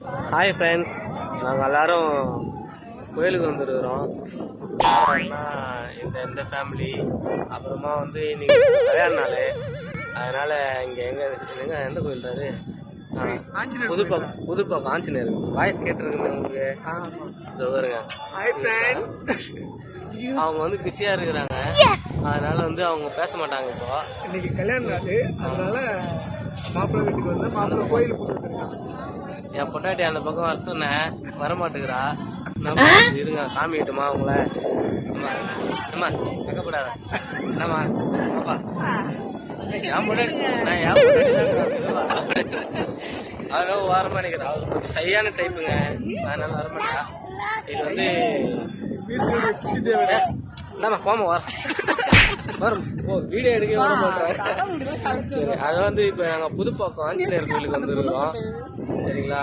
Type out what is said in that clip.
Hi friends நாங்கள் எல்லாரும் கோயிலுக்கு வந்துருக்குறோம். இந்த இந்த ஃபேமிலி அப்புறமா வந்து இன்னைக்கு கல்யாண நாள். அதனால இங்கே எங்க எங்க எந்த கோயில் அது? புதுப்பக்கம் புதுப்பக்கம் ஆஞ்சநேயர். வாய்ஸ் கேட்டிருக்குங்க உங்களுக்கு? ஃப்ரெண்ட்ஸ் அவங்க வந்து பிஸியாக இருக்கிறாங்க. அதனால வந்து அவங்க பேச மாட்டாங்க இப்போ. இன்னைக்கு கல்யாண நாள். அதனால மாப்பிள்ளை வீட்டுக்கு வந்து மாப்பிள்ளை கோயிலுக்கு என் பொண்டாட்டி அந்த பக்கம் வர சொன்னேன் வர மாட்டேங்கிறா நம்ம இருங்க காமிக்கட்டுமா உங்கள? அம்மா அம்மா வெக்கப்படாத. என்னம்மா? அப்பா. என் பொண்டாட்டி நான் என் அதனால வர மாட்டேங்கிறா அவர் கொஞ்சம் சரியான டைப்புங்க அதனால வர மாட்டா இது வந்து என்னம்மா போமா வர வரும். ஓ வீடியோ எடுக்க வர மாட்டேன் அது வந்து இப்போ நாங்கள் புதுப்பாக்கம் ஆஞ்சநேயர் கோயிலுக்கு வந்துருக்கோம் சரிங்களா?